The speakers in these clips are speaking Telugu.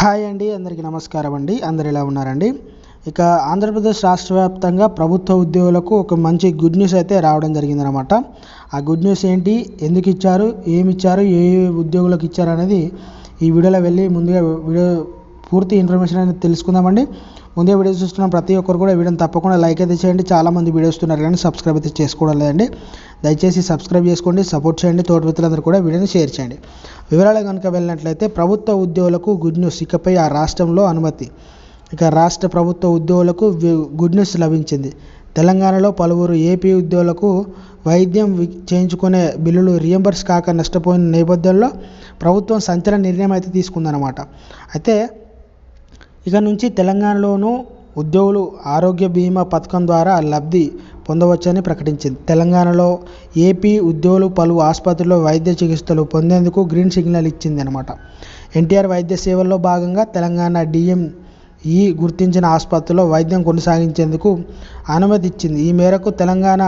హాయ్ అండి అందరికీ నమస్కారం అండి అందరు ఎలా ఉన్నారండి? ఇక ఆంధ్రప్రదేశ్ రాష్ట్ర వ్యాప్తంగా ప్రభుత్వ ఉద్యోగులకు ఒక మంచి గుడ్ న్యూస్ అయితే రావడం జరిగిందనమాట ఆ గుడ్ న్యూస్ ఏంటి ఎందుకు ఇచ్చారు ఏమి ఇచ్చారు ఏ ఉద్యోగులకు ఇచ్చారు అనేది ఈ వీడియోలో వెళ్ళి ముందుగా వీడియో పూర్తి ఇన్ఫర్మేషన్ అనేది తెలుసుకుందామండి. ముందే వీడియో చూస్తున్న ప్రతి ఒక్కరు కూడా వీడియోని తప్పకుండా లైక్ అయితే చేయండి. చాలామంది వీడియోస్ చూస్తున్నారు కానీ సబ్స్క్రైబ్ అయితే చేసుకోవడం లేదండి. దయచేసి సబ్స్క్రైబ్ చేసుకోండి సపోర్ట్ చేయండి. తోటి మిత్రులందరూ కూడా వీడియోని షేర్ చేయండి. వివరాలు కనుక వెళ్ళినట్లయితే ప్రభుత్వ ఉద్యోగులకు గుడ్ న్యూస్ ఇకపై ఆ రాష్ట్రంలో అనుమతి. ఇక రాష్ట్ర ప్రభుత్వ ఉద్యోగులకు గుడ్ న్యూస్ లభించింది. తెలంగాణలో పలువురు ఏపీ ఉద్యోగులకు వైద్యం వి- చేయించుకునే బిల్లులు రియంబర్స్ కాక నష్టపోయిన నేపథ్యంలో ప్రభుత్వం సంచలన నిర్ణయం అయితే తీసుకుందనమాట అయితే ఇక నుంచి తెలంగాణలోనూ ఉద్యోగులు ఆరోగ్య బీమా పథకం ద్వారా లబ్ధి పొందవచ్చని ప్రకటించింది. తెలంగాణలో ఏపీ ఉద్యోగులు పలు ఆసుపత్రుల్లో వైద్య చికిత్సలు పొందేందుకు గ్రీన్ సిగ్నల్ ఇచ్చింది అనమాట ఎన్టీఆర్ వైద్య సేవల్లో భాగంగా తెలంగాణ డిఎం ఈ గుర్తించిన ఆసుపత్రిలో వైద్యం కొనసాగించేందుకు అనుమతి ఇచ్చింది. ఈ మేరకు తెలంగాణ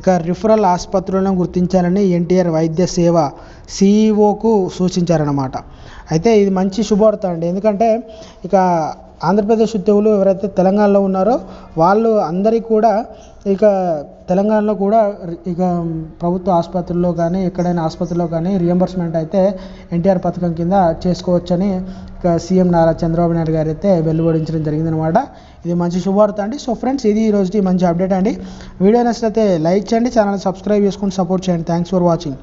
ఇక రిఫరల్ ఆసుపత్రులను గుర్తించాలని ఎన్టీఆర్ వైద్య సేవ సిఈఓకు సూచించారన్నమాట. అయితే ఇది మంచి శుభవార్త అండి. ఎందుకంటే ఇక ఆంధ్రప్రదేశ్ ఉద్యోగులు ఎవరైతే తెలంగాణలో ఉన్నారో వాళ్ళు అందరికీ కూడా ఇక తెలంగాణలో కూడా ఇక ప్రభుత్వ ఆసుపత్రుల్లో కానీ ఎక్కడైనా ఆసుపత్రిలో కానీ రియంబర్స్మెంట్ అయితే ఎన్టీఆర్ పథకం కింద చేసుకోవచ్చని సీఎం నారా చంద్రబాబు నాయుడు గారు అయితే వెలువడించడం జరిగిందనమాట ఇది మంచి శుభవార్త అండి. సో ఫ్రెండ్స్ ఇది ఈ రోజుకి మంచి అప్డేట్ అండి. వీడియో నచ్చితే లైక్ చేయండి ఛానల్ సబ్స్క్రైబ్ చేసుకుని సపోర్ట్ చేయండి. Thanks for watching